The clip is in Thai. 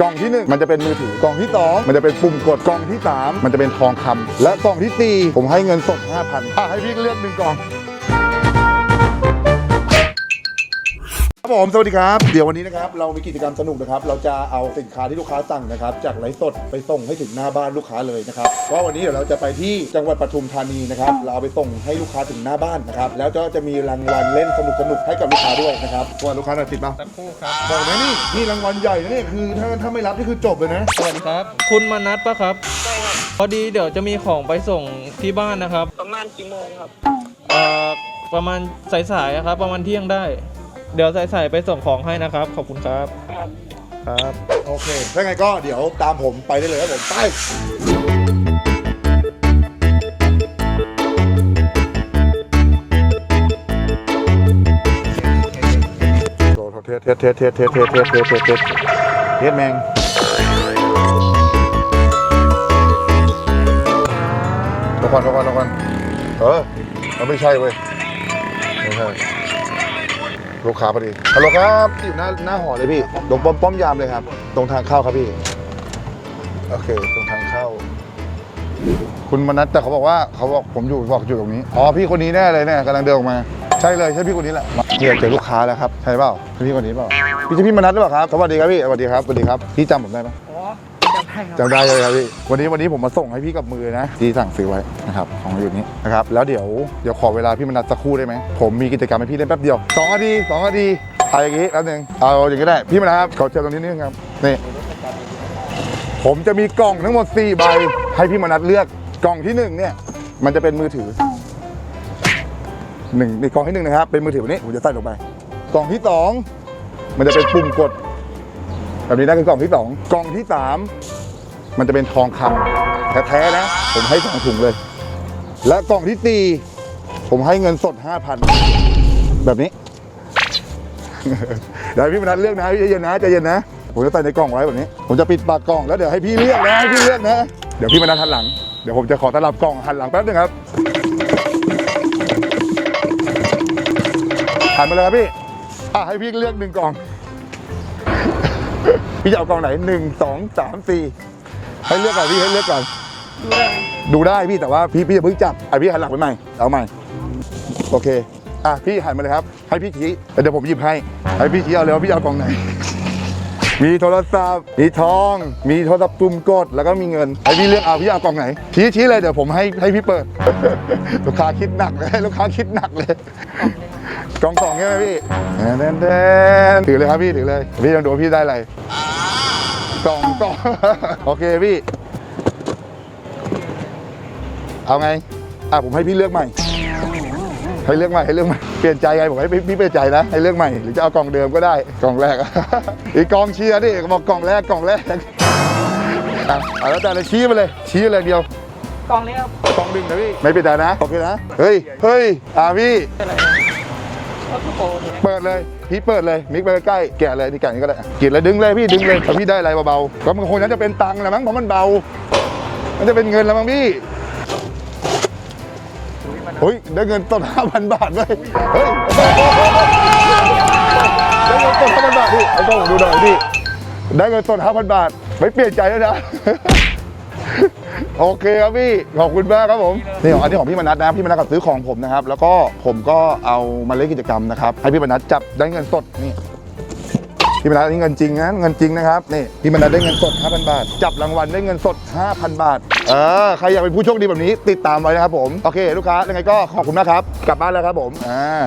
กล่องที่หนึ่งมันจะเป็นมือถือกล่องที่สองมันจะเป็นปุ่มกดกล่องที่สามมันจะเป็นทองคำและกล่องที่สี่ผมให้เงินสด5,000อะให้พี่เลือกหนึ่งกล่อง ครับผมสวัสดีครับ เดี๋ยววันนี้นะครับเรามีกิจกรรมสนุกนะครับ เราจะเอาสินค้าที่ลูกค้าสั่งนะครับ จากไลฟ์สดไปส่งให้ถึงหน้าบ้านลูกค้าเลยนะครับเพราะวันนี้เดี๋ยวเราจะไปที่จังหวัดปทุมธานีนะครับเราเอาไปส่งให้ลูกค้าถึงหน้าบ้านนะครับแล้วก็จะมีรางวัลเล่นสนุกสนุกๆให้กับลูกค้าด้วยนะครับตัวลูกค้าหน่อยติดป่ะสักครู่ครับบอกไหมนี่นี่รางวัลใหญ่นะเนี่ยคือถ้าถ้าไม่รับนี่คือจบเลยนะสวัสดีครับ คุณมานัดปะครับพอดีเดี๋ยวจะมีของไปส่งที่บ้านนะครับ ประมาณกี่โมงครับเอ่อประมาณสายๆอะครับประมาณเที่ยงได้ เดี๋ยวใสายๆไปส่งของให้นะครับ ขอบคุณครับครับ โอเคถ้าไงก็เดี๋ยวตามผมไปได้เลยครับผม ไป เทสเทสเทสเทสเทสเทสเทสเทสเทสเทสเทสแมงทุกคนทุกคนทุกคนเออ มันไม่ใช่เว้ย ไม่ใช่ ลูกค้าพอดีฮัลโหลครับอยู่หน้าหน้าหอเลยพี่ตรงป้อมป้อมยามเลยครับ ตรงทางเข้าครับพี่ โอเค ตรงทางเข้า คุณมนัทแต่เขาบอกว่าเขาบอกผมอยู่บอกอยู่ตรงนี้อ๋อพี่คนนี้แน่เลยเนี่ยกำลังเดินออกมาใช่เลยใช่พี่คนนี้แหละเจอเจอลูกค้าแล้วครับใช่เปล่าใช่พี่คนนี้เปล่าพี่ใช่พี่มนัทหรือเปล่าครับสวัสดีครับพี่สวัสดีครับสวัสดีครับพี่จำผมได้ไหมอ๋อ จำได้ครับจำได้เลยครับพี่วันนี้วันนี้ผมมาส่งให้พี่กับมือนะที่สั่งซื้อไว้นะครับของอยู่นี้นะครับแล้วเดี๋ยวเดี๋ยวขอเวลาพี่มนัทสักครู่ได้ไหมผมมีกิจกรรมให้พี่เล่นแป๊บเดียวสองนาทีสองนาทีเอาอย่างนี้แป๊บหนึงเอาอย่างนี้ได้พี่มนัทครับขอเชิญตรงนี้นิดนึงครับนี่ผมจะมีกล่องทั้งหมด4ใบให้พี่มนัทเลือกกล่องที่หนึ่งเนี่ยมันจะเป็นมือถือหนึ่งในกล่องที่หนึ่งนะครับเป็นมือถือแบบนี้ผมจะใส่ลงไปกล่องที่สองมันจะเป็นปุ่มกด แบบนี้นะคือกล่องที่สองกล่องที่สา มันจะเป็นทองคำแท้ๆนะ ผมให้สองถุงเลย และกล่องที่สี่ผมให้เงินสดห้าพันแบบนี้ เดี๋ยวพี่มนัทเลือกนะใจเย็นนะใจเย็นนะ ผมจะใส่ในกล่องไว้แบบนี้ ผมจะปิดปากกล่องแล้วเดี๋ยวให้พี่เลือกนะให้พี่เลือกนะ เดี๋ยวพี่มนัทหันหลัง เดี๋ยวผมจะขอตลับกล่องหันหลังแป๊บนึงครับหันมาเลยครับพี่อะให้พี่เลือกหนึ่งกล่อง พี่จะเอากล่องไหนหนึ่งสองสามสี่ ให้เลือกก่อนพี่ให้เลือกก่อน ดูได้พี่แต่ว่าพี่พี่อย่าเพิ่งจับไอะพี่หันหลังไปใหม่เอาใหม่ โอเคอะพี่หันมาเลยครับ ให้พี่ชี้แล้วเดี๋ยวผมหยิบให้ ให้พี่ชี้เอาเลยว่าพี่จะเอากล่องไหน มีโทรศัพท์ มีทอง มีโทรศัพท์ปุ่มกด แล้วก็มีเงินให้พี่เลือกเอาพี่เอากล่องไหน ชี้ชี้เลยเดี๋ยวผมให้ให้พี่เปิด ลูกค้าคิดหนักเลยลูกค้าคิดหนักเลยกล่องสองใช่ไหมพี่แดนแดนถือเลยครับพี่ถือเลยพี่ลองดูว่าพี่ได้อะไร กล่องกล่องโอเคพี่ เอาไง อะผมให้พี่เลือกใหม่ ให้เลือกใหม่ให้เลือกใหม่ เปลี่ยนใจไงผมให้พี่พี่เปลี่ยนใจนะ ให้เลือกใหม่ หรือจะเอากล่องเดิมก็ได้ กล่องแรก อีกกล่องเชียร์ดิบอกกล่องแรกกล่องแรกอะเอาแล้วแต่เลยชี้มาเลย ชี้เลยเดียว กล่องนี้ครับกล่องหนึ่งนะพี่ ไม่เปลี่ยนใจนะ โอเคนะ เฮ้ย เฮ้ย อะพี่ เปิดเลยพี่เปิดเลยมิกไปใกล้แกะเลยนี่แกะนี้ก็ได้กินเลยดึงเลยพี่ดึงเลยพี่ได้อะไรเบาๆก็มันคงจะเป็นตังค์แหละมั้งเพราะมันเบา มันจะเป็นเงินแล้วมั้งพี่เฮ้ยได้เงินต้นห้าพันบาทเลยเฮ้ยได้เงินต้นห้าพันบาทพี่ไอ้กล้องดูหน่อยพี่ได้เงินต้นห้าพันบาทไม่เปลี่ยนใจแล้วนะ โอเคครับพี่ ขอบคุณมากครับผม นี่ของอันนี้ของพี่มนัทนะ พี่มนัทกับซื้อของผมนะครับ แล้วก็ผมก็เอามาเล่นกิจกรรมนะครับ ให้พี่มนัทจับได้เงินสดนี่ พี่มนัทอันนี้เงินจริงนะ เงินจริงนะครับ นี่ พี่มนัทได้เงินสด 5,000 บาท จับรางวัลได้เงินสด 5,000 บาท เออ ใครอยากเป็นผู้โชคดีแบบนี้ ติดตามไว้นะครับผม โอเค ลูกค้า ยังไงก็ขอบคุณมากครับ กลับบ้านแล้วครับผม อ่า